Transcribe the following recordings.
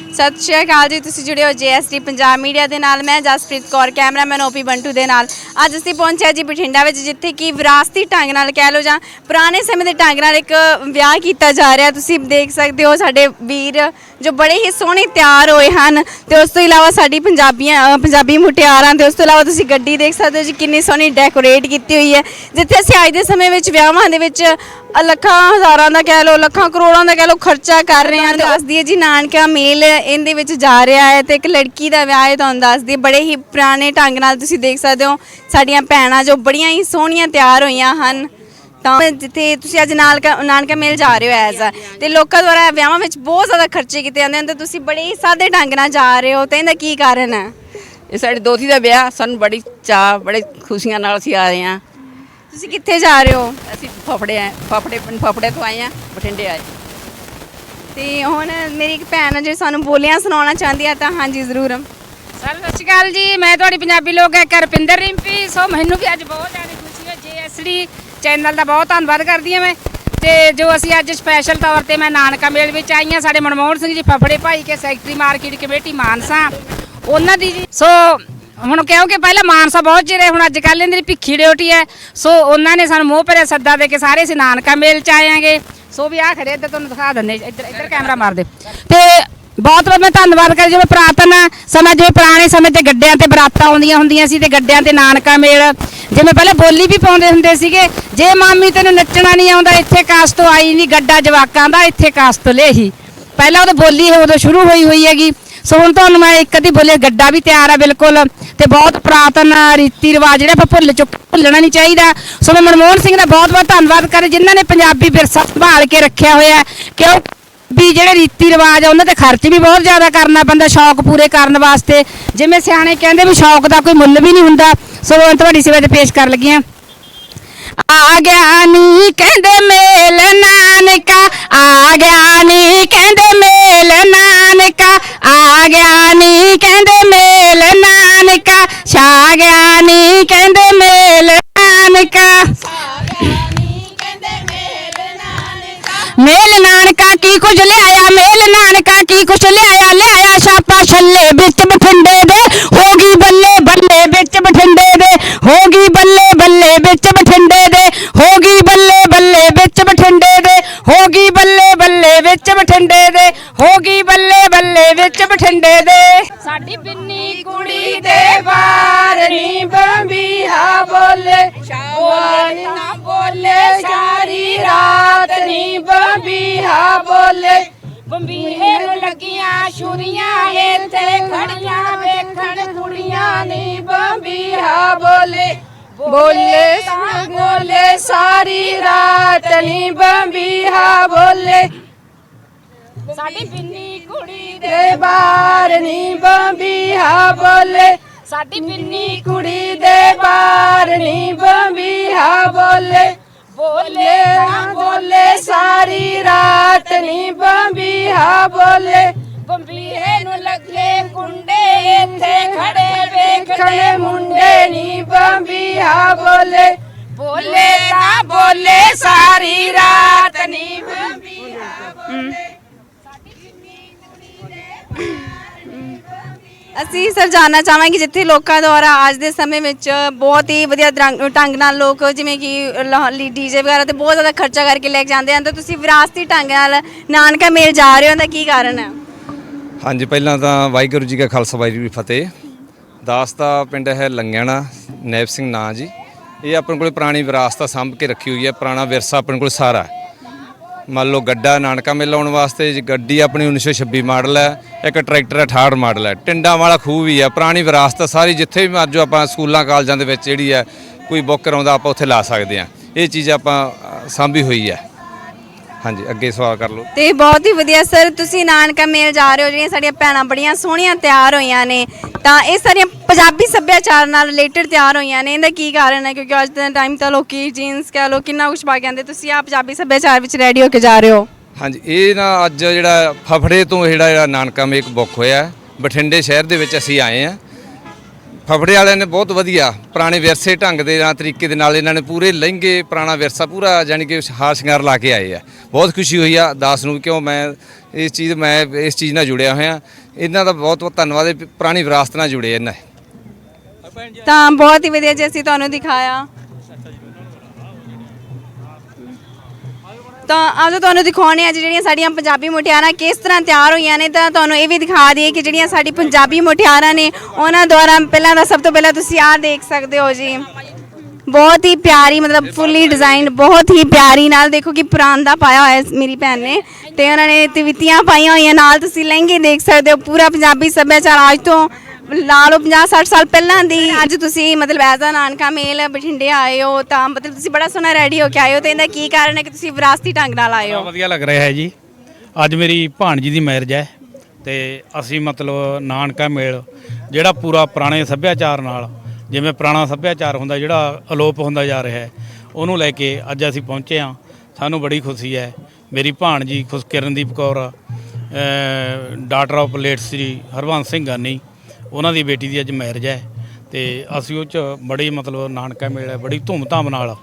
you. ਸਤਿ ਸ਼੍ਰੀ ਅਕਾਲ ਜੀ ਤੁਸੀਂ ਜੁੜੇ ਹੋ ਜੀਐਸਟੀ ਪੰਜਾਬ ਮੀਡੀਆ ਦੇ ਨਾਲ। ਮੈਂ ਜਸਪ੍ਰੀਤ ਕੌਰ ਕੈਮਰਾਮੈਨ ਓਪੀ ਬੰਟੂ ਦੇ ਨਾਲ। ਅੱਜ ਅਸੀਂ ਪਹੁੰਚਿਆ ਜੀ ਬਠਿੰਡਾ ਵਿੱਚ ਜਿੱਥੇ ਕਿ ਵਿਰਾਸਤੀ ਢੰਗ ਨਾਲ ਕਹਿ ਲਓ ਜਾਂ ਪੁਰਾਣੇ ਸਮੇਂ ਦੇ ਢੰਗ ਨਾਲ ਇੱਕ ਵਿਆਹ ਕੀਤਾ ਜਾ ਰਿਹਾ। ਤੁਸੀਂ ਦੇਖ ਸਕਦੇ ਹੋ ਸਾਡੇ ਵੀਰ ਜੋ ਬੜੇ ਹੀ ਸੋਹਣੇ ਤਿਆਰ ਹੋਏ ਹਨ ਤੇ ਉਸ ਤੋਂ ਇਲਾਵਾ ਸਾਡੀ ਪੰਜਾਬੀਆਂ ਪੰਜਾਬੀ ਮੁਟਿਆਰਾਂ ਤੇ ਉਸ ਤੋਂ ਇਲਾਵਾ ਤੁਸੀਂ ਗੱਡੀ ਦੇਖ ਸਕਦੇ ਹੋ ਜੀ ਕਿੰਨੀ ਸੋਹਣੀ ਡੈਕੋਰੇਟ ਕੀਤੀ ਹੋਈ ਹੈ। ਜਿੱਥੇ ਅਸੀਂ ਅੱਜ ਦੇ ਸਮੇਂ ਵਿੱਚ ਵਿਆਹਾਂ ਦੇ ਵਿੱਚ ਲੱਖਾਂ ਹਜ਼ਾਰਾਂ ਦਾ ਕਹਿ ਲਓ ਲੱਖਾਂ ਕਰੋੜਾਂ ਦਾ ਕਹਿ ਲਓ ਖਰਚਾ ਕਰ ਰਹੇ ਹਾਂ ਤੇ ਦੱਸ ਦਈਏ ਜੀ ਨਾਨਕਾ ਮੇਲ ਇਹਦੇ ਵਿੱਚ ਜਾ ਰਿਹਾ ਹੈ ਤੇ ਇੱਕ ਲੜਕੀ ਦਾ ਵਿਆਹ ਹੈ ਤੁਹਾਨੂੰ ਦੱਸ ਦਈਏ ਬੜੇ ਹੀ ਪੁਰਾਣੇ ਢੰਗ ਨਾਲ ਤੁਸੀਂ ਦੇਖ ਸਕਦੇ ਹੋ। ਸਾਡੀਆਂ ਭੈਣਾਂ ਜੋ ਬੜੀਆਂ ਹੀ ਸੋਹਣੀਆਂ ਤਿਆਰ ਹੋਈਆਂ ਹਨ। ਤਾਂ ਜਿੱਥੇ ਤੁਸੀਂ ਅੱਜ ਨਾਨਕਾ ਨਾਨਕਾ ਮੇਲ ਜਾ ਰਹੇ ਹੋ ਐਜ਼ ਆ। ਤੇ ਲੋਕਾਂ ਦੁਆਰਾ ਵਿਆਹਾਂ ਵਿੱਚ ਬਹੁਤ ਜ਼ਿਆਦਾ ਖਰਚੇ ਕੀਤੇ ਜਾਂਦੇ ਹਨ ਤੇ ਤੁਸੀਂ ਬੜੇ ਹੀ ਸਾਦੇ ਢੰਗ ਨਾਲ ਜਾ ਰਹੇ ਹੋ। ਤੇ ਇਹਦਾ ਕੀ ਕਾਰਨ ਹੈ? ਇਹ ਸਾਡੀ ਦੋਤੀ ਦਾ ਵਿਆਹ ਸਾਨੂੰ ਬੜੀ ਚਾਹ ਬੜੇ ਖੁਸ਼ੀਆਂ ਨਾਲ ਅਸੀਂ ਆ ਰਹੇ ਹਾਂ। ਤੁਸੀਂ ਕਿੱਥੇ ਜਾ ਰਹੇ ਹੋ? ਅਸੀਂ ਫਫੜੇ ਆ ਫਫੜੇ ਪਿੰਡ ਫਫੜੇ ਤੋਂ ਆਏ ਹਾਂ ਬਠਿੰਡੇ ਆਏ। ਤੇ ਹੁਣ ਮੇਰੀ ਇੱਕ ਭੈਣ ਹੈ ਜਿਹੜੀ ਸਾਨੂੰ ਬੋਲੀਆਂ ਸੁਣਾਉਣਾ ਚਾਹੁੰਦੀ ਆ ਤਾਂ ਹਾਂਜੀ, ਜ਼ਰੂਰ। ਸਰ, ਸਤਿ ਸ਼੍ਰੀ ਅਕਾਲ ਜੀ। ਮੈਂ ਤੁਹਾਡੀ ਪੰਜਾਬੀ ਲੋਕ ਹੈ ਰਪਿੰਦਰ ਰਿੰਪੀ। ਸੋ ਮੈਨੂੰ ਵੀ ਅੱਜ ਬਹੁਤ ਜ਼ਿਆਦਾ ਖੁਸ਼ੀ ਹੈ। ਜੇਐਸਡੀ ਚੈਨਲ ਦਾ ਬਹੁਤ ਧੰਨਵਾਦ ਕਰਦੀ ਹਾਂ ਮੈਂ। ਤੇ ਜੋ ਅਸੀਂ ਅੱਜ ਸਪੈਸ਼ਲ ਤੌਰ ਤੇ ਮੈਂ ਨਾਨਕਾ ਮੇਲ ਵਿੱਚ ਆਈ ਹਾਂ, ਸਾਡੇ ਮਨਮੋਹਨ ਸਿੰਘ ਜੀ ਫਫੜੇ ਭਾਈ ਕੇ ਸੈਕਟਰੀ ਮਾਰਕੀਟ ਕਮੇਟੀ ਮਾਨਸਾ। ਉਹਨਾਂ ਦੀ ਜੀ ਸੋ ਹੁਣ ਕਿਉਂਕਿ ਪਹਿਲਾਂ ਮਾਨਸਾ ਬਹੁਤ ਚਿਰੇ ਹੁਣ ਅੱਜ ਕੱਲ੍ਹ ਇਹਨਾਂ ਦੀ ਭਿੱਖੀ ਡਿਊਟੀ ਹੈ। ਸੋ ਉਹਨਾਂ ਨੇ ਸਾਨੂੰ ਮੋਹ ਭਰਿਆ ਸੱਦਾ ਦੇ ਕੇ ਸਾਰੇ ਅਸੀਂ ਨਾਨਕਾ ਮੇਲ ਚ ਆਏ ਆਏਾਂਗੇ ਸੋ ਵੀ ਆ ਖੜੇ ਇੱਧਰ ਤੁਹਾਨੂੰ ਦਿਖਾ ਦਿੰਦੇ ਇੱਧਰ ਇੱਧਰ ਕੈਮਰਾ ਮਾਰ ਦੇ ਤੇ ਬਹੁਤ ਬਹੁਤ ਮੈਂ ਧੰਨਵਾਦ ਕਰ ਜਿਵੇਂ ਪ੍ਰਾਤਨ ਸਮਾਂ, ਜਿਵੇਂ ਪੁਰਾਣੇ ਸਮੇਂ ਤੇ ਗੱਡਿਆਂ ਤੇ ਬਰਾਤਾਂ ਆਉਂਦੀਆਂ ਹੁੰਦੀਆਂ ਸੀ ਤੇ ਗੱਡਿਆਂ ਤੇ ਨਾਨਕਾ ਮੇਲ। ਜਿਵੇਂ ਪਹਿਲਾਂ ਬੋਲੀ ਵੀ ਪਾਉਂਦੇ ਹੁੰਦੇ ਸੀਗੇ, ਜੇ ਮਾਮੀ ਤੈਨੂੰ ਨੱਚਣਾ ਨਹੀਂ ਆਉਂਦਾ, ਇੱਥੇ ਕਾਸ ਤੋਂ ਆਈ ਨਹੀਂ ਗੱਡਾ ਜਵਾਕਾਂ ਦਾ ਇੱਥੇ ਕਾਸ ਤੋਂ ਲਿਆਹੀ ਪਹਿਲਾਂ ਉਹ ਬੋਲੀ ਉਦੋਂ ਸ਼ੁਰੂ ਹੋਈ ਹੋਈ ਹੈਗੀ। ਸੋ ਹੁਣ ਤੁਹਾਨੂੰ ਮੈਂ ਇੱਕ ਅੱਧੀ ਬੋਲੀ, ਗੱਡਾ ਵੀ ਤਿਆਰ ਆ ਬਿਲਕੁਲ। ਤੇ ਬਹੁਤ ਪ੍ਰਾਤਨ ਰੀਤੀ ਰਿਵਾਜ ਜਿਹੜੇ ਆਪਾਂ ਭੁੱਲ ਚੁੱਕੇ ਭੁੱਲਣਾ ਨਹੀਂ ਚਾਹੀਦਾ। ਸੋ ਮੈਂ ਮਨਮੋਹਨ ਸਿੰਘ ਦਾ ਬਹੁਤ ਬਹੁਤ ਧੰਨਵਾਦ ਕਰ ਜਿਨ੍ਹਾਂ ਨੇ ਪੰਜਾਬੀ ਵਿਰਸਾ ਸੰਭਾਲ ਕੇ ਰੱਖਿਆ ਹੋਇਆ ਕਿਉਂ? ਵੀ ਜਿਹੜੇ ਰੀਤੀ ਰਿਵਾਜ ਆ, ਉਹਨਾਂ ਤੇ ਖਰਚ ਵੀ ਬਹੁਤ ਜ਼ਿਆਦਾ ਕਰਨਾ ਪੈਂਦਾ ਸ਼ੌਕ ਪੂਰੇ ਕਰਨ ਵਾਸਤੇ। ਜਿਵੇਂ ਸਿਆਣੇ ਕਹਿੰਦੇ ਵੀ ਸ਼ੌਕ ਦਾ ਕੋਈ ਮੁੱਲ ਵੀ ਨਹੀਂ ਹੁੰਦਾ। ਸੋ ਮੈਂ ਤੁਹਾਡੀ ਸੇਵਾ ਤੇ ਪੇਸ਼ ਕਰ ਲੱਗੀ ਹਾਂ। ਆ ਗਿਆ ਨੀ ਕਹਿੰਦੇ ਮੇਲ ਨਾਨਕਾ, ਆ ਗਿਆ ਨੀ ਕਹਿੰਦੇ ਵਿੱਚ ਬਠਿੰਡੇ ਦੇ, ਹੋ ਗਈ ਬੱਲੇ ਬੱਲੇ ਵਿੱਚ ਬਠਿੰਡੇ ਦੇ, ਹੋ ਗਈ ਬੱਲੇ ਬੱਲੇ ਵਿੱਚ ਬਠਿੰਡੇ ਦੇ, ਹੋ ਗਈ ਬੱਲੇ ਬੱਲੇ ਵਿੱਚ ਬਠਿੰਡੇ ਦੇ। ਸਾਡੀ ਬਿੰਨੀ ਕੁੜੀ ਦੇ ਬਾਰ ਨੀ ਬੰਬੀਹਾ ਬੋਲੇ ਬੋਲੇ ਨਾ ਬੋਲੇ, ਸਾਰੀ ਰਾਤ ਨੀ ਬੰਬੀਹਾ ਬੋਲੇ। ਬੰਬੀਹੇ ਨੂੰ ਲੱਗੀਆਂ ਛੁਰੀਆਂ, ਇੱਥੇ ਖੜੀਆਂ ਵੇਖਣ, ਕੁੜੀਆਂ ਨੀ ਬੰਬੀਹਾ ਬੋਲੇ। ਬੋਲੇ ਬੋਲੇ ਸਾਰੀ ਰਾਤ ਨੀ ਬੰਬੀਹਾ ਬੋਲੇ। ਸਾਡੀ ਬਿੰਨੀ ਕੁੜੀ ਦੇ ਬਾਰ ਨੀ ਬੰਬੀਹਾ ਬੋਲੇ। ਸਾਡੀ ਬਿੰਨੀ ਕੁੜੀ ਦੇ ਬਾਰ ਨੀ ਬੰਬੀਹਾ ਬੋਲੇ। ਬੋਲੇ ਬੋਲੇ ਸਾਰੀ ਰਾਤ ਨੀ ਬੰਬੀਹਾ ਬੋਲੇ। ਬੰਬੀਹੇ ਨੂੰ ਲੱਗੇ ਕੁੰਡੇ ਇੱਥੇ ਖੜੇ ਵੇਖਣੇ ਮੁੰਡੇ ਨੀ ਬੰਬੀਹਾ ਬੋਲੇ। ਬੋਲੇ ਨਾ ਬੋਲੇ, ਸਾਰੀ ਰਾਤ ਨੀ ਬੰਬੀਹਾ ਬੋਲੇ। ਅਸੀਂ ਸਰ ਜਾਨਣਾ ਚਾਹਾਂਗੇ ਜਿੱਥੇ ਲੋਕਾਂ ਦੁਆਰਾ ਅੱਜ ਦੇ ਸਮੇਂ ਵਿੱਚ ਬਹੁਤ ਹੀ ਵਧੀਆ ਦਰੰਗ- ਢੰਗ ਨਾਲ ਲੋਕ ਜਿਵੇਂ ਕਿ ਡੀਜੇ ਵਗੈਰਾ ਤੇ ਬਹੁਤ ਜ਼ਿਆਦਾ ਖਰਚਾ ਕਰਕੇ ਲੈ ਕੇ ਜਾਂਦੇ ਹਨ। ਤਾਂ ਤੁਸੀਂ ਵਿਰਾਸਤੀ ਢੰਗ ਨਾਲ ਨਾਨਕਾ ਮੇਲ ਜਾ ਰਹੇ ਹੋ, ਤਾਂ ਕੀ ਕਾਰਨ ਹੈ? ਹਾਂਜੀ, ਪਹਿਲਾਂ ਤਾਂ ਵਾਹਿਗੁਰੂ ਜੀ ਕਾ ਖਾਲਸਾ, ਵਾਹਿਗੁਰੂ ਜੀ ਫਤਿਹ। ਦਾਸ ਦਾ ਪਿੰਡ ਹੈ ਲੰਗਿਆਣਾ, ਨੈਬ ਸਿੰਘ ਨਾਂ ਜੀ। ਇਹ ਆਪਣੇ ਕੋਲ ਪੁਰਾਣੀ ਵਿਰਾਸਤ ਆ ਸਾਂਭ ਕੇ ਰੱਖੀ ਹੋਈ ਹੈ, ਪੁਰਾਣਾ ਵਿਰਸਾ ਆਪਣੇ ਕੋਲ ਸਾਰਾ ਮੰਨ ਲਓ ਗੱਡਾ ਨਾਨਕਾ ਮੇਲ ਲਾਉਣ ਵਾਸਤੇ ਗੱਡੀ ਆਪਣੀ 1926 ਮਾਡਲ ਹੈ, ਇੱਕ ਟਰੈਕਟਰ 68 ਮਾਡਲ ਹੈ। ਟਿੰਡਾਂ ਵਾਲਾ ਖੂਹ ਵੀ ਹੈ, ਪੁਰਾਣੀ ਵਿਰਾਸਤ ਸਾਰੀ ਜਿੱਥੇ ਵੀ ਮਰਜੋ ਆਪਾਂ ਸਕੂਲਾਂ, ਕਾਲਜਾਂ ਦੇ ਵਿੱਚ ਜਿਹੜੀ ਹੈ, ਕੋਈ ਬੁੱਕ ਕਰਾਉਂਦਾ ਆਪਾਂ ਉੱਥੇ ਲਾ ਸਕਦੇ ਹਾਂ। ਇਹ ਚੀਜ਼ ਆਪਾਂ ਸਾਂਭੀ ਹੋਈ ਹੈ। ਹਾਂਜੀ ਅੱਗੇ ਸਵਾਲ ਕਰ ਲਓ। ਤੇ ਬਹੁਤ ਹੀ ਵਧੀਆ ਸਰ ਤੁਸੀਂ ਨਾਨਕਾ ਮੇਲ ਜਾ ਰਹੇ ਹੋ ਜਿਹੜੀਆਂ ਸਾਡੀਆਂ ਭੈਣਾਂ ਬੜੀਆਂ ਸੋਹਣੀਆਂ ਤਿਆਰ ਹੋਈਆਂ ਨੇ। ਤਾਂ ਇਹ ਸਾਰੀਆਂ ਪੰਜਾਬੀ ਸੱਭਿਆਚਾਰ ਨਾਲ ਰਿਲੇਟਡ ਤਿਆਰ ਹੋਈਆਂ ਨੇ ਇਹਦਾ ਕੀ ਕਾਰਨ ਹੈ? ਕਿਉਂਕਿ ਅੱਜ ਦੇ ਟਾਈਮ ਤਾਂ ਲੋਕੀ ਜੀਨਸ ਕਹਿ ਲੋ ਕਿੰਨਾ ਕੁਝ ਪਾ ਕੇ ਆਉਂਦੇ ਤੁਸੀਂ ਆ ਪੰਜਾਬੀ ਸੱਭਿਆਚਾਰ ਵਿੱਚ ਰੈਡੀ ਹੋ ਕੇ ਜਾ ਰਹੇ ਹੋ। ਹਾਂਜੀ ਇਹ ਨਾ ਅੱਜ ਜਿਹੜਾ ਫਫੜੇ ਤੋਂ ਜਿਹੜਾ ਨਾਨਕਾ ਮੇਕ ਬੁੱਕ ਹੋਇਆ। ਬਠਿੰਡੇ ਸ਼ਹਿਰ ਦੇ ਵਿੱਚ ਅਸੀਂ ਆਏ ਆ ਫਫੜੇ ਵਾਲਿਆਂ ਨੇ ਬਹੁਤ ਵਧੀਆ ਪੁਰਾਣੇ ਵਿਰਸੇ ਢੰਗ ਦੇ ਨਾਲ, ਤਰੀਕੇ ਦੇ ਨਾਲ ਇਹਨਾਂ ਨੇ ਪੂਰੇ ਲਹਿੰਗੇ ਪੁਰਾਣਾ ਵਿਰਸਾ ਪੂਰਾ ਯਾਨੀ ਕਿ ਹਾਰ ਸ਼ਿੰਗਾਰ ਲਾ ਕੇ ਆਏ ਆ। ਬਹੁਤ ਖੁਸ਼ੀ ਹੋਈ ਆ, ਦਾਸ ਨੂੰ ਕਿਉਂ ਮੈਂ ਇਸ ਚੀਜ਼, ਮੈਂ ਇਸ ਚੀਜ਼ ਨਾਲ ਜੁੜਿਆ ਹੋਇਆ। ਇਹਨਾਂ ਦਾ ਬਹੁਤ ਬਹੁਤ ਧੰਨਵਾਦ ਪੁਰਾਣੀ ਵਿਰਾਸਤ ਨਾਲ ਜੁੜੇ ਇਹਨਾਂ। ਤਾਂ ਬਹੁਤ ਹੀ ਵਧੀਆ ਜੀ ਅਸੀਂ ਤੁਹਾਨੂੰ ਦਿਖਾਇਆ। ਤਾਂ ਆਜੋ ਤੁਹਾਨੂੰ ਦਿਖਾਉਣੇ ਅੱਜ ਜਿਹੜੀਆਂ ਸਾਡੀਆਂ ਪੰਜਾਬੀ ਮੁਟਿਆਰਾਂ ਕਿਸ ਤਰ੍ਹਾਂ ਤਿਆਰ ਹੋਈਆਂ ਨੇ, ਤਾਂ ਤੁਹਾਨੂੰ ਇਹ ਵੀ ਦਿਖਾ ਦਈਏ ਕਿ ਜਿਹੜੀਆਂ ਸਾਡੀ ਪੰਜਾਬੀ ਮੁਟਿਆਰਾਂ ਨੇ, ਉਹਨਾਂ ਦੁਆਰਾ ਪਹਿਲਾਂ ਤਾਂ ਸਭ ਤੋਂ ਪਹਿਲਾਂ ਤੁਸੀਂ ਆਹ ਦੇਖ ਸਕਦੇ ਹੋ ਜੀ। ਬਹੁਤ ਹੀ ਪਿਆਰੀ, ਮਤਲਬ ਫੁੱਲੀ ਡਿਜ਼ਾਈਨ ਬਹੁਤ ਹੀ ਪਿਆਰੀ ਨਾਲ ਦੇਖੋ ਕਿ ਦਾ ਪਾਇਆ ਹੋਇਆ ਮੇਰੀ ਭੈਣ ਨੇ। ਤੇ ਉਹਨਾਂ ਨੇ ਤਵੀਤੀਆਂ ਪਾਈਆਂ ਹੋਈਆਂ, ਨਾਲ ਤੁਸੀਂ ਲਹਿੰਗੇ ਦੇਖ ਸਕਦੇ ਹੋ, ਪੂਰਾ ਪੰਜਾਬੀ ਸੱਭਿਆਚਾਰ ਅੱਜ ਤੋਂ ਲਾ ਲਓ 50 60 ਸਾਲ ਪਹਿਲਾਂ ਦੀ। ਅੱਜ ਤੁਸੀਂ ਮਤਲਬ ਐਜ਼ ਆ ਨਾਨਕਾ ਮੇਲ ਬਠਿੰਡੇ ਆਏ ਹੋ ਤਾਂ ਮਤਲਬ ਤੁਸੀਂ ਬੜਾ ਸੋਹਣਾ ਰੈਡੀ ਹੋ ਕੇ ਆਏ ਹੋ ਤੇ ਇਹਦਾ ਕੀ ਕਾਰਨ ਹੈ ਕਿ ਤੁਸੀਂ ਵਿਰਾਸਤੀ ਢੰਗ ਨਾਲ ਆਏ ਬੜਾ ਹੋ ਵਧੀਆ ਲੱਗ ਰਿਹਾ ਹੈ ਜੀ। ਅੱਜ ਮੇਰੀ ਭਾਣਜੀ ਦੀ ਮੈਰਿਜ ਹੈ ਤੇ ਅਸੀਂ ਮਤਲਬ ਨਾਨਕਾ ਮੇਲ ਜਿਹੜਾ ਪੂਰਾ ਪੁਰਾਣੇ ਸੱਭਿਆਚਾਰ ਨਾਲ ਜਿਵੇਂ ਪੁਰਾਣਾ ਸੱਭਿਆਚਾਰ ਹੁੰਦਾ ਜਿਹੜਾ ਅਲੋਪ ਹੁੰਦਾ ਜਾ ਰਿਹਾ ਹੈ ਉਹਨੂੰ ਲੈ ਕੇ ਅੱਜ ਅਸੀਂ ਪਹੁੰਚੇ ਹਾਂ। ਸਾਨੂੰ ਬੜੀ ਖੁਸ਼ੀ ਹੈ। ਮੇਰੀ ਭਾਣਜੀ ਖੁਸ਼ Kirandeep Kaur daughter of late Shri Harvans Singh Gani ਉਹਨਾਂ ਦੀ ਬੇਟੀ ਦੀ ਅੱਜ ਮੈਰਿਜ ਹੈ ਤੇ ਅਸੀਂ ਉਹ ਚ ਬੜੀ ਮਤਲਬ ਨਾਨਕਾ ਮੇਲ ਹੈ ਬੜੀ ਧੂਮਧਾਮ ਨਾਲ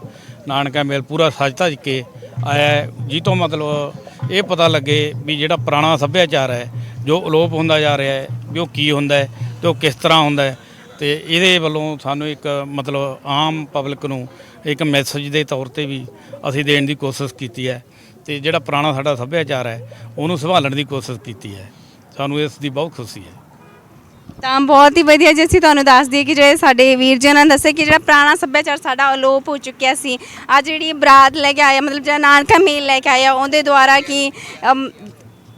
ਨਾਨਕਾ ਮੇਲ ਪੂਰਾ ਸਜ ਧਜ ਕੇ ਆਇਆ ਹੈ, ਤੋਂ ਮਤਲਬ ਇਹ ਪਤਾ ਲੱਗੇ ਵੀ ਜਿਹੜਾ ਪੁਰਾਣਾ ਸੱਭਿਆਚਾਰ ਹੈ ਜੋ ਅਲੋਪ ਹੁੰਦਾ ਜਾ ਰਿਹਾ ਹੈ ਵੀ ਉਹ ਕੀ ਹੁੰਦਾ ਹੈ ਤੇ ਉਹ ਕਿਸ ਤਰ੍ਹਾਂ ਹੁੰਦਾ ਹੈ ਤੇ ਇਹਦੇ ਵੱਲੋਂ ਸਾਨੂੰ ਇੱਕ ਮਤਲਬ ਆਮ ਪਬਲਿਕ ਨੂੰ ਇੱਕ ਮੈਸੇਜ ਦੇ ਤੌਰ ਤੇ ਵੀ ਅਸੀਂ ਦੇਣ ਦੀ ਕੋਸ਼ਿਸ਼ ਕੀਤੀ ਹੈ ਤੇ ਜਿਹੜਾ ਪੁਰਾਣਾ ਸਾਡਾ ਸੱਭਿਆਚਾਰ ਹੈ ਉਹਨੂੰ ਸੰਭਾਲਣ ਦੀ ਕੋਸ਼ਿਸ਼ ਕੀਤੀ ਹੈ। ਸਾਨੂੰ ਇਸ ਦੀ ਬਹੁਤ ਖੁਸ਼ੀ ਹੈ। ਤਾਂ ਬਹੁਤ ਹੀ ਵਧੀਆ ਜੀ ਅਸੀਂ ਤੁਹਾਨੂੰ ਦੱਸ ਦਈਏ ਕਿ ਜਿਹੜੇ ਸਾਡੇ ਵੀਰ ਜੀ ਉਹਨਾਂ ਨੇ ਦੱਸਿਆ ਕਿ ਜਿਹੜਾ ਪੁਰਾਣਾ ਸੱਭਿਆਚਾਰ ਸਾਡਾ ਅਲੋਪ ਹੋ ਚੁੱਕਿਆ ਸੀ। ਅੱਜ ਜਿਹੜੀ ਬਰਾਤ ਲੈ ਕੇ ਆਇਆ ਮਤਲਬ ਜਿਹੜਾ ਨਾਨਕਾ ਮੇਲ ਲੈ ਕੇ ਆਇਆ ਉਹਦੇ ਦੁਆਰਾ ਕੀ ਅਮ,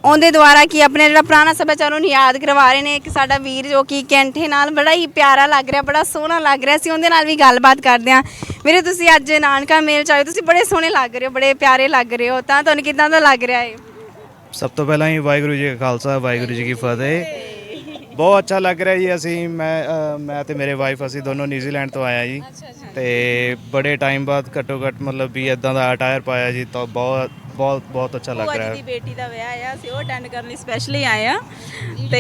ਉਹਦੇ ਦੁਆਰਾ ਕੀ ਆਪਣੇ ਜਿਹੜਾ ਪੁਰਾਣਾ ਸੱਭਿਆਚਾਰ ਉਹਨੂੰ ਯਾਦ ਕਰਵਾ ਰਹੇ ਨੇ ਇੱਕ ਸਾਡਾ ਵੀਰ ਜੋ ਕਿ ਕੈਂਠੇ ਨਾਲ ਬੜਾ ਹੀ ਪਿਆਰਾ ਲੱਗ ਰਿਹਾ ਬੜਾ ਸੋਹਣਾ ਲੱਗ ਰਿਹਾ ਸੀ ਉਹਦੇ ਨਾਲ ਵੀ ਗੱਲਬਾਤ ਕਰਦੇ ਹਾਂ ਵੀਰੇ ਤੁਸੀਂ ਅੱਜ ਨਾਨਕਾ ਮੇਲ ਚ ਆਏ ਹੋ, ਤੁਸੀਂ ਬੜੇ ਸੋਹਣੇ ਲੱਗ ਰਹੇ ਹੋ ਬੜੇ ਪਿਆਰੇ ਲੱਗ ਰਹੇ ਹੋ ਤਾਂ ਤੁਹਾਨੂੰ ਕਿਦਾਂ ਦਾ ਲੱਗ ਰਿਹਾ ਹੈ ਸਭ ਤੋਂ ਪਹਿਲਾਂ ਹੀ ਵਾਹਿਗੁਰੂ ਜੀ ਕਾ ਖਾਲਸਾ ਵਾਹਿਗੁਰੂ ਜੀ ਕੀ ਫਤਿਹ। ਬਹੁਤ ਅੱਛਾ ਲੱਗ ਰਿਹਾ ਜੀ ਅਸੀਂ ਮੈਂ ਅ, ਮੈਂ ਤੇ ਮੇਰੇ ਵਾਈਫ ਅਸੀਂ ਦੋਨੋਂ ਨਿਊਜ਼ੀਲੈਂਡ ਤੋਂ ਆਇਆ ਜੀ। ਤੇ ਬੜੇ ਟਾਈਮ ਬਾਅਦ ਘੱਟੋ ਘੱਟ ਮਤਲਬ ਵੀ ਇਦਾਂ ਦਾ ਅਟਾਇਰ ਪਾਇਆ ਜੀ ਤਾਂ ਬਹੁਤ ਬਹੁਤ ਬਹੁਤ ਅੱਛਾ ਲੱਗ ਰਿਹਾ। ਦੀ ਬੇਟੀ ਦਾ ਵਿਆਹ ਆ ਅਸੀਂ ਉਹ ਅਟੈਂਡ ਕਰਨ ਲਈ ਸਪੈਸ਼ਲੀ ਆਏ ਆ। ਤੇ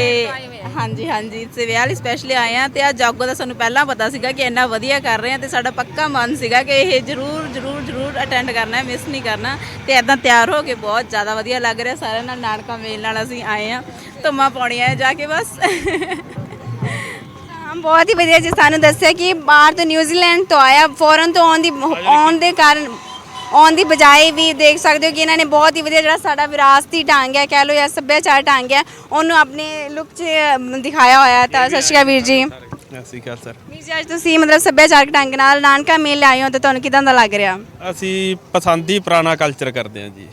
ਹਾਂਜੀ ਹਾਂਜੀ ਇਸੇ ਵਿਆਹ ਲਈ ਸਪੈਸ਼ਲੀ ਆਏ ਆ ਤੇ ਆ ਜਾਗੋ ਦਾ ਸਾਨੂੰ ਪਹਿਲਾਂ ਪਤਾ ਸੀਗਾ ਕਿ ਇੰਨਾ ਵਧੀਆ ਕਰ ਰਹੇ ਆ ਤੇ ਸਾਡਾ ਪੱਕਾ ਮਨ ਸੀਗਾ ਕਿ ਇਹ ਜ਼ਰੂਰ ਜ਼ਰੂਰ ਜ਼ਰੂਰ ਅਟੈਂਡ ਕਰਨਾ ਹੈ ਮਿਸ ਨਹੀਂ ਕਰਨਾ। ਤੇ ਐਦਾਂ ਤਿਆਰ ਹੋ ਕੇ ਬਹੁਤ ਜ਼ਿਆਦਾ ਵਧੀਆ ਲੱਗ ਰਿਹਾ ਸਾਰਿਆਂ ਨਾਲ ਨਾਨਕਾ ਮੇਲ ਨਾਲ ਅਸੀਂ ਆਏ ਆ। ਧੁੰਮਾਂ ਪਾਉਣੀਆਂ ਜਾ ਕੇ ਬਸ। ਹਾਂ ਬਹੁਤ ਹੀ ਵਧੀਆ ਜੀ ਸਾਨੂੰ ਦੱਸਿਆ ਕਿ ਬਾਹਰ ਤੋਂ ਨਿਊਜ਼ੀਲੈਂਡ ਤੋਂ ਆਇਆ ਫੋਰਨ ਤੋਂ ਆਉਣ ਦੀ ਆਉਣ ਦੇ ਕਾਰਨ ਆਉਣ ਦੀ ਬਜਾਏ ਵੀ ਦੇਖ ਸਕਦੇ ਹੋ ਕਿ ਇਹਨਾਂ ਨੇ ਬਹੁਤ ਹੀ ਵਧੀਆ ਜਿਹੜਾ ਸਾਡਾ ਵਿਰਾਸਤੀ ਢੰਗ ਹੈ ਕਹਿ ਲਓ ਜਾਂ ਸੱਭਿਆਚਾਰ ਢੰਗ ਹੈ ਉਹਨੂੰ ਆਪਣੇ ਲੁੱਕ 'ਚ ਦਿਖਾਇਆ ਹੋਇਆ ਹੈ। ਤਾਂ ਸਤਿ ਸ਼੍ਰੀ ਅਕਾਲ ਵੀਰ ਜੀ। ਅਸੀਂ ਕਰ ਸਰ। ਵੀਰ ਜੀ ਅੱਜ ਤੁਸੀਂ ਮਤਲਬ ਸੱਭਿਆਚਾਰਕ ਢੰਗ ਨਾਲ ਨਾਨਕਾ ਮੇਲ ਆਏ ਹੋ ਤਾਂ ਤੁਹਾਨੂੰ ਕਿਦਾਂ ਦਾ ਲੱਗ ਰਿਹਾ? ਅਸੀਂ ਪਸੰਦ ਹੀ ਪੁਰਾਣਾ ਕਲਚਰ ਕਰਦੇ ਹਾਂ ਜੀ।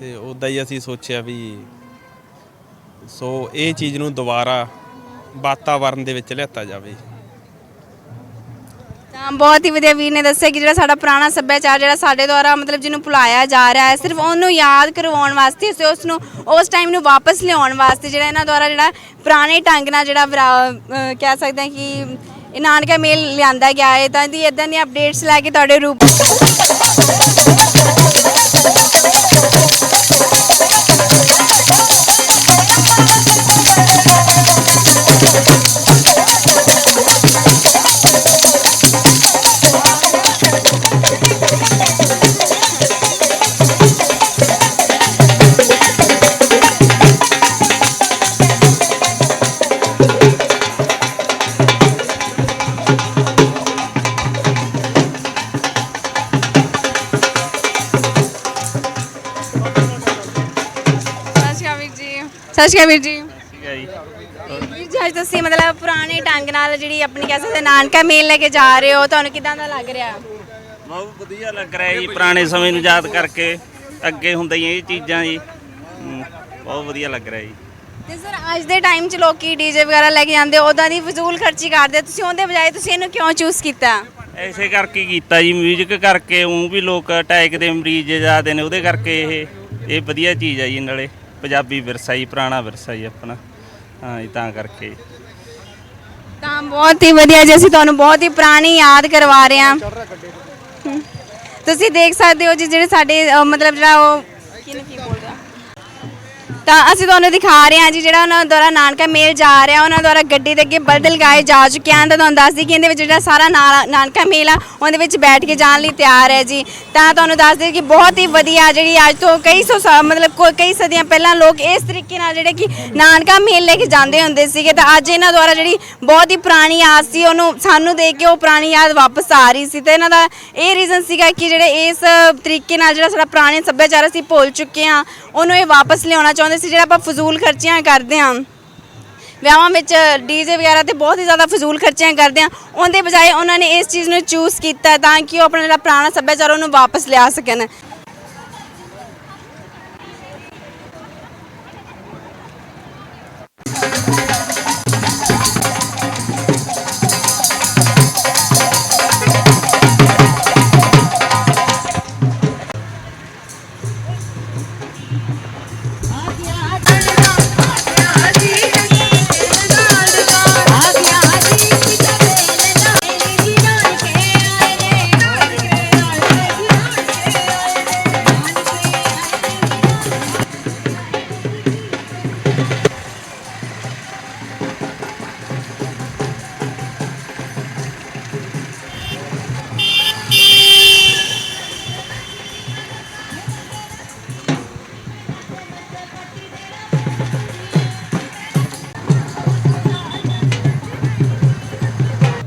ਤੇ ਉਦਾਂ ਹੀ ਅਸੀਂ ਸੋਚਿਆ ਵੀ ਸੋ ਇਹ ਚੀਜ਼ ਨੂੰ ਦੁਬਾਰਾ ਵਾਤਾਵਰਣ ਦੇ ਵਿੱਚ ਲਿਆਤਾ ਜਾਵੇ। ਤਾਂ ਬਹੁਤ ਹੀ ਵਧੀਆ ਵੀਰ ਨੇ ਦੱਸਿਆ ਕਿ ਜਿਹੜਾ ਸਾਡਾ ਪੁਰਾਣਾ ਸੱਭਿਆਚਾਰ, ਜਿਹੜਾ ਸਾਡੇ ਦੁਆਰਾ ਮਤਲਬ ਜਿਹਨੂੰ ਭੁਲਾਇਆ ਜਾ ਰਿਹਾ ਹੈ, ਸਿਰਫ ਉਹਨੂੰ ਯਾਦ ਕਰਵਾਉਣ ਵਾਸਤੇ, ਅਸੀਂ ਉਸ ਨੂੰ ਉਸ ਟਾਈਮ ਨੂੰ ਵਾਪਸ ਲਿਆਉਣ ਵਾਸਤੇ, ਜਿਹੜਾ ਇਹਨਾਂ ਦੁਆਰਾ ਜਿਹੜਾ ਪੁਰਾਣੇ ਢੰਗ ਨਾਲ ਜਿਹੜਾ ਵਿਰਾ- ਅਹ, ਕਹਿ ਸਕਦੇ ਹਾਂ ਕਿ ਇਹ ਨਾਨਕਾ ਮੇਲ ਲਿਆਂਦਾ ਗਿਆ ਹੈ, ਤਾਂ ਦੀ ਇਦਾਂ ਦੀਆਂ ਅਪਡੇਟਸ ਲੈ ਕੇ ਤੁਹਾਡੇ ਰੂਪ ਸਤਿ ਸ਼੍ਰੀ ਅਕਾਲ ਵੀਰ ਜੀ। ਵੀਰ ਜੀ ਅੱਜ ਤੁਸੀਂ ਮਤਲਬ ਪੁਰਾਣੇ ਢੰਗ ਨਾਲ ਜਿਹੜੀ ਆਪਣੀ ਕਹਿ ਸਕਦੇ ਨਾਨਕਾ ਮੇਲ ਲੈ ਕੇ ਜਾ ਰਹੇ ਹੋ ਤੁਹਾਨੂੰ ਕਿਦਾਂ ਦਾ ਲੱਗ ਰਿਹਾ? ਬਹੁਤ ਵਧੀਆ ਲੱਗ ਰਿਹਾ ਜੀ ਪੁਰਾਣੇ ਸਮੇਂ ਨੂੰ ਯਾਦ ਕਰਕੇ ਅੱਗੇ ਹੁੰਦੀਆਂ ਇਹ ਚੀਜ਼ਾਂ ਜੀ। ਹਮ, ਬਹੁਤ ਵਧੀਆ ਲੱਗ ਰਿਹਾ ਜੀ। ਤੇ ਸਰ ਅੱਜ ਦੇ ਟਾਈਮ 'ਚ ਲੋਕੀ ਡੀਜੇ ਵਗੈਰਾ ਲੈ ਕੇ ਜਾਂਦੇ ਉਦਾਂ ਦੀ ਫਜ਼ੂਲ ਖਰਚੀ ਕਰਦੇ ਆ। ਤੁਸੀਂ ਉਹਦੇ ਬਜਾਏ ਤੁਸੀਂ ਇਹਨੂੰ ਕਿਉਂ ਚੂਜ਼ ਕੀਤਾ? ਐਸੇ ਕਰਕੇ ਕੀਤਾ ਜੀ ਮਿਊਜ਼ਿਕ ਕਰਕੇ ਉਹ ਵੀ ਲੋਕ ਅਟੈਕ ਦੇ ਮਰੀਜ਼ ਜ਼ਿਆਦੇ ਨੇ ਉਹਦੇ ਕਰਕੇ ਇਹ ਇਹ ਵਧੀਆ ਚੀਜ਼ ਆ ਜੀ ਨਾਲੇ। ਪੰਜਾਬੀ ਵਿਰਸਾ ਜੀ ਪੁਰਾਣਾ ਵਿਰਸਾ ਜੀ ਆਪਣਾ। ਹਾਂ ਜੀ ਤਾਂ ਕਰਕੇ। ਤਾਂ ਬਹੁਤ ਹੀ ਵਧੀਆ ਜੀ ਅਸੀਂ ਤੁਹਾਨੂੰ ਬਹੁਤ ਹੀ ਪੁਰਾਣੀ ਯਾਦ ਕਰਵਾ ਰਹੇ ਹਾਂ। ਹਮ। ਤੁਸੀਂ ਦੇਖ ਸਕਦੇ ਹੋ ਜੀ ਜਿਹੜੇ ਸਾਡੇ ਅ, ਮਤਲਬ ਜਿਹੜਾ ਉਹ ਕਿਹਨੂੰ ਕੀ ਬੋਲ ਤਾਂ ਅਸੀਂ ਤੁਹਾਨੂੰ ਦਿਖਾ ਰਹੇ ਹਾਂ ਜੀ, ਜਿਹੜਾ ਉਹਨਾਂ ਦੁਆਰਾ ਨਾਨਕਾ ਮੇਲ ਜਾ ਰਿਹਾ, ਉਹਨਾਂ ਦੁਆਰਾ ਗੱਡੀ ਦੇ ਅੱਗੇ ਬਲਦ ਲਗਾਏ ਜਾ ਚੁੱਕੇ ਹਨ। ਤਾਂ ਤੁਹਾਨੂੰ ਦੱਸ ਦਈਏ ਕਿ ਇਹਦੇ ਵਿੱਚ ਜਿਹੜਾ ਸਾਰਾ ਨਾ- ਨਾਨਕਾ ਮੇਲ ਆ, ਉਹਦੇ ਵਿੱਚ ਬੈਠ ਕੇ ਜਾਣ ਲਈ ਤਿਆਰ ਹੈ ਜੀ। ਤਾਂ ਤੁਹਾਨੂੰ ਦੱਸ ਦਈਏ ਕਿ ਬਹੁਤ ਹੀ ਵਧੀਆ ਜਿਹੜੀ ਅੱਜ ਤੋਂ ਕਈ ਸੌ ਸਾਲ ਮਤਲਬ ਕੋ, ਕਈ ਸਦੀਆਂ ਪਹਿਲਾਂ ਲੋਕ ਇਸ ਤਰੀਕੇ ਨਾਲ ਜਿਹੜੇ ਕਿ ਨਾਨਕਾ ਮੇਲ ਲੈ ਕੇ ਜਾਂਦੇ ਹੁੰਦੇ ਸੀਗੇ। ਤਾਂ ਅੱਜ ਇਹਨਾਂ ਦੁਆਰਾ ਜਿਹੜੀ ਬਹੁਤ ਹੀ ਪੁਰਾਣੀ ਯਾਦ ਸੀ, ਉਹਨੂੰ ਸਾਨੂੰ ਦੇਖ ਕੇ ਉਹ ਪੁਰਾਣੀ ਯਾਦ ਵਾਪਸ ਆ ਰਹੀ ਸੀ। ਤੇ ਇਹਨਾਂ ਦਾ ਇਹ ਰੀਜ਼ਨ ਸੀਗਾ ਕਿ ਜਿਹੜੇ ਇਸ ਤਰੀਕੇ ਨਾਲ ਜਿਹੜਾ ਸਾਡਾ ਪੁਰਾਣੇ ਸੱਭਿਆਚਾਰ ਅਸੀਂ ਭੁੱਲ ਚੁੱਕੇ ਹਾਂ, ਉਹਨੂੰ ਇਹ ਵਾਪਸ ਲਿਆਉਣਾ ਚਾਹੁੰਦੇ ਸੀ ਜਿਹੜਾ ਆਪਾਂ ਫਜ਼ੂਲ ਖਰਚੀਆਂ ਕਰਦੇ ਹਾਂ ਵਿਆਹਾਂ ਵਿੱਚ ਡੀਜੇ ਵਗੈਰਾ ਤੇ ਬਹੁਤ ਹੀ ਜ਼ਿਆਦਾ ਫਜ਼ੂਲ ਖਰਚਿਆਂ ਕਰਦੇ ਆ। ਉਹਦੇ ਬਜਾਏ ਉਹਨਾਂ ਨੇ ਇਸ ਚੀਜ਼ ਨੂੰ ਚੂਜ਼ ਕੀਤਾ ਤਾਂ ਕਿ ਉਹ ਆਪਣਾ ਜਿਹੜਾ ਪੁਰਾਣਾ ਸੱਭਿਆਚਾਰ ਉਹਨੂੰ ਵਾਪਸ ਲਿਆ ਸਕਣ।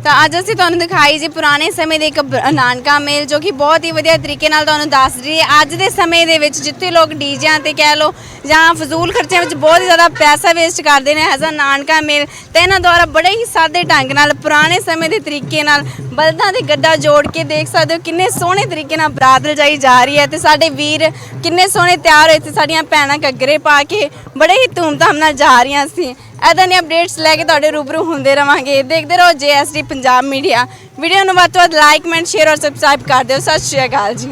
ਤਾਂ ਅੱਜ ਅਸੀਂ ਤੁਹਾਨੂੰ ਦਿਖਾਈ ਜੀ ਪੁਰਾਣੇ ਸਮੇਂ ਦੇ ਇੱਕ ਬ- ਨਾਨਕਾ ਮੇਲ ਜੋ ਕਿ ਬਹੁਤ ਹੀ ਵਧੀਆ ਤਰੀਕੇ ਨਾਲ ਤੁਹਾਨੂੰ ਦੱਸ ਰਹੀ ਹੈ ਅੱਜ ਦੇ ਸਮੇਂ ਦੇ ਵਿੱਚ ਜਿੱਥੇ ਲੋਕ ਡੀਜਿਆਂ ਤੇ ਕਹਿ ਲਓ ਜਾਂ ਫਜ਼ੂਲ ਖਰਚਿਆਂ ਵਿੱਚ ਬਹੁਤ ਹੀ ਜ਼ਿਆਦਾ ਪੈਸਾ ਵੇਸਟ ਕਰਦੇ ਨੇ ਐਜ਼ ਅ ਨਾਨਕਾ ਮੇਲ, ਤੇ ਇਹਨਾਂ ਦੁਆਰਾ ਬੜੇ ਹੀ ਸਾਦੇ ਢੰਗ ਨਾਲ, ਪੁਰਾਣੇ ਸਮੇਂ ਦੇ ਤਰੀਕੇ ਨਾਲ ਬਲਦਾਂ ਦੇ ਗੱਡਾ ਜੋੜ ਕੇ ਦੇਖ ਸਕਦੇ ਹੋ ਕਿੰਨੇ ਸੋਹਣੇ ਤਰੀਕੇ ਨਾਲ ਬਰਾਤ ਰਜਾਈ ਜਾ ਰਹੀ ਹੈ ਤੇ ਸਾਡੇ ਵੀਰ ਕਿੰਨੇ ਸੋਹਣੇ ਤਿਆਰ ਹੋਏ ਤੇ ਸਾਡੀਆਂ ਭੈਣਾਂ ਘੱਗਰੇ ਪਾ ਕੇ ਬੜੇ ਹੀ ਧੂਮਧਾਮ ਨਾਲ ਜਾ ਰਹੀਆਂ ਸੀ। ਐਦਾਂ ਦੀਆਂ ਅਪਡੇਟਸ ਲੈ ਕੇ ਤੁਹਾਡੇ ਰੂਬਰੂ ਹੁੰਦੇ ਰਵਾਂਗੇ। ਦੇਖਦੇ ਰਹੋ ਜੇਐਸਡੀ ਪੰਜਾਬ ਮੀਡੀਆ ਵੀਡੀਓ ਨੂੰ ਵੱਧ ਤੋਂ ਵੱਧ ਲਾਈਕ ਕਮੈਂਟ ਸ਼ੇਅਰ ਔਰ ਸਬਸਕ੍ਰਾਈਬ ਕਰ ਦਿਓ। ਸਤਿ ਸ਼੍ਰੀ ਅਕਾਲ ਜੀ।